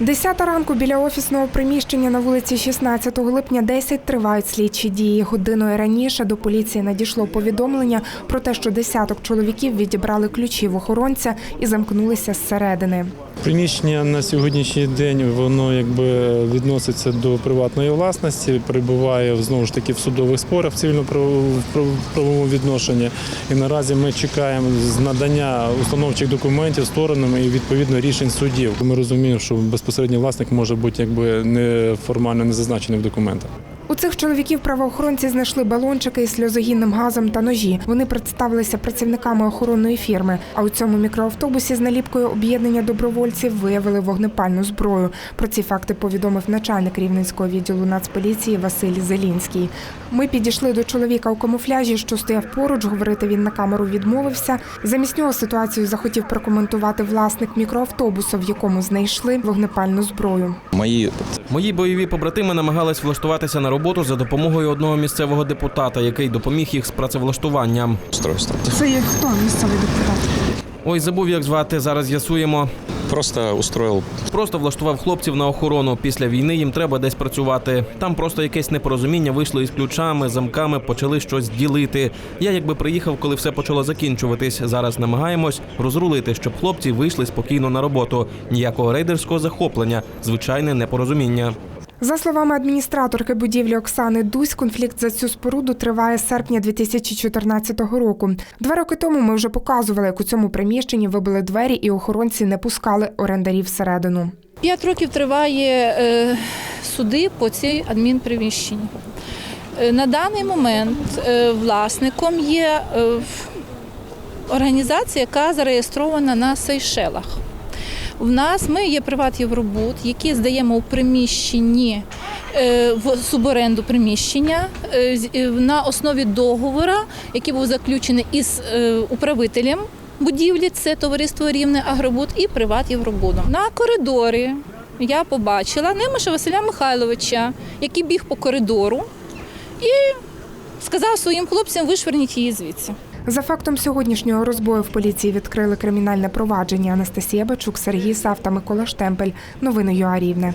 Десята ранку біля офісного приміщення на вулиці 16 липня 10 тривають слідчі дії. Годиною раніше до поліції надійшло повідомлення про те, що десяток чоловіків відібрали ключі в охоронця і замкнулися зсередини. Приміщення на сьогоднішній день воно якби відноситься до приватної власності, перебуває знову ж таки в судових спорах в цивільно-правовому відношенні. І наразі ми чекаємо з надання установчих документів сторонами і відповідно рішень судів. Ми розуміємо, що безпосередній власник може бути якби не формально не зазначений в документах. Цих чоловіків правоохоронці знайшли балончики із сльозогінним газом та ножі. Вони представилися працівниками охоронної фірми. А у цьому мікроавтобусі з наліпкою об'єднання добровольців виявили вогнепальну зброю. Про ці факти повідомив начальник рівненського відділу Нацполіції Василь Зелінський. Ми підійшли до чоловіка у камуфляжі, що стояв поруч. Говорити він на камеру відмовився. Замість нього ситуацію захотів прокоментувати власник мікроавтобуса, в якому знайшли вогнепальну зброю. Мої Мої бойові побратими намагались влаштуватися на роботу за допомогою одного місцевого депутата, який допоміг їх з працевлаштуванням. Це є хто місцевий депутат? Ой, забув, як звати. Зараз з'ясуємо. Просто устроїв Просто влаштував хлопців на охорону. Після війни їм треба десь працювати. Там просто якесь непорозуміння вийшло із ключами, замками, почали щось ділити. Я якби приїхав, коли все почало закінчуватись. Зараз намагаємось розрулити, щоб хлопці вийшли спокійно на роботу. Ніякого рейдерського захоплення, звичайне непорозуміння. За словами адміністраторки будівлі Оксани Дусь, конфлікт за цю споруду триває з серпня 2014 року. Два роки тому ми вже показували, як у цьому приміщенні вибили двері і охоронці не пускали орендарів всередину. П'ять років триває е, суди по цій адмінприміщенні. Е, На даний момент е, власником є організація, яка зареєстрована на Сейшелах. В нас ми є приват Євробуд, які здаємо у приміщенні е, в суборенду приміщення е, е, на основі договору, який був заключений із управителем будівлі, це товариство Рівне Агробуд і приват Євробудом. На коридорі я побачила Немиша Василя Михайловича, який біг по коридору і сказав своїм хлопцям вишверніть її звідси. За фактом сьогоднішнього розбою в поліції відкрили кримінальне провадження. Анастасія Бачук, Сергій Сав та Микола Штемпель. Новини ЮА Рівне.